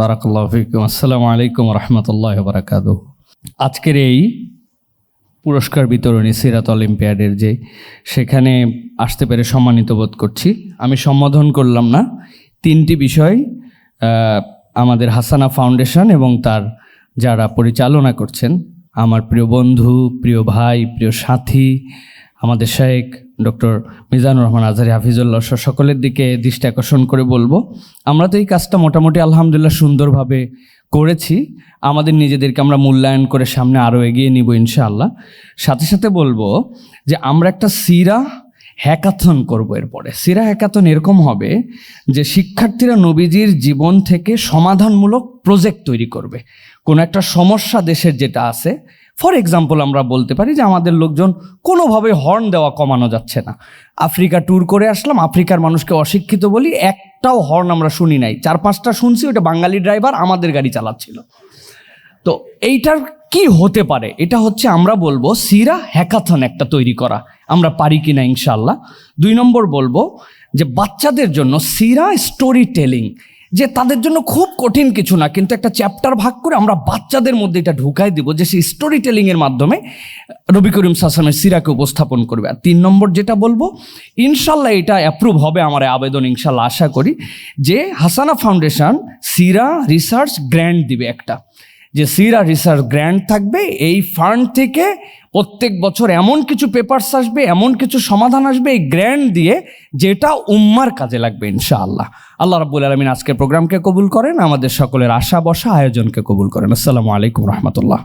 বারাকাল্লাহ ফিকুম। আসসালামু আলাইকুম রহমতুল্লাহ বারাকাত আজকের এই পুরস্কার বিতরণী সিরাত অলিম্পিয়াডের যে, সেখানে আসতে পেরে সম্মানিত বোধ করছি। আমি সম্বোধন করলাম না, তিনটি বিষয় আমাদের হাসানা ফাউন্ডেশন এবং তার যারা পরিচালনা করছেন, আমার প্রিয় বন্ধু, প্রিয় ভাই, প্রিয় সাথী, আমাদের শায়েক ডক্টর মিজানুর রহমান আজহারি হাফিজুল্লাহ সকলের দিকে দৃষ্টি আকর্ষণ করে বলব। আমরা তো এই কাজটা মোটামুটি আলহামদুলিল্লাহ সুন্দরভাবে করেছি। আমাদের নিজেদেরকে আমরা মূল্যায়ন করে সামনে আরও এগিয়ে নিব ইনশাআল্লাহ। সাথে সাথে বলব যে আমরা একটা সিরা হ্যাকাথন করব এরপরে। সিরা হ্যাকাথন এরকম হবে যে শিক্ষার্থীরা নবীজির জীবন থেকে সমাধানমূলক প্রজেক্ট তৈরি করবে। কোনো একটা সমস্যা দেশের যেটা আছে ফর এক্সাম্পল আমরা বলতে পারি যে আমাদের লোকজন কোনোভাবে হর্ন দেওয়া কমানো যাচ্ছে না। আফ্রিকা ট্যুর করে আসলাম, আফ্রিকার মানুষকে অশিক্ষিত বলি, একটাও হর্ন আমরা শুনি নাই। চার পাঁচটা শুনছি ওটা বাঙালি ড্রাইভার আমাদের গাড়ি চালাচ্ছিল। তো এইটার কি হতে পারে? এটা হচ্ছে আমরা বলব সিরা হ্যাকাথন একটা তৈরি করা। আমরা পারি কি না ইনশাল্লাহ দুই নম্বর বলব যে বাচ্চাদের জন্য সিরা স্টোরি টেলিং যে তাদের জন্য খুব কঠিন কিছু না, কিন্তু একটা চ্যাপ্টার ভাগ করে আমরা বাচ্চাদের মধ্যে এটা ঢুকাই দিব যে সেই স্টোরি টেলিংয়ের মাধ্যমে রবি করিম সাসামের সিরাকে উপস্থাপন করবে। আর তিন নম্বর যেটা বলব, ইনশাল্লাহ এটা অ্যাপ্রুভ হবে আমার আবেদন, ইনশাল্লাহ আশা করি, যে হাসানা ফাউন্ডেশন সিরা রিসার্চ গ্র্যান্ড দিবে একটা। যে সিরা রিসার্চ গ্র্যান্ড থাকবে, এই ফান্ড থেকে প্রত্যেক বছর এমন কিছু পেপার্স আসবে, এমন কিছু সমাধান আসবে এই গ্র্যান্ড দিয়ে, যেটা উম্মার কাজে লাগবে, ইনশাআল্লাহ। আল্লাহ রাবুল আলমিন আজকের প্রোগ্রামকে কবুল করেন, আমাদের সকলের আশা বসা আয়োজনকে কবুল করেন। আসসালামু আলাইকুম রহমতুল্লাহ।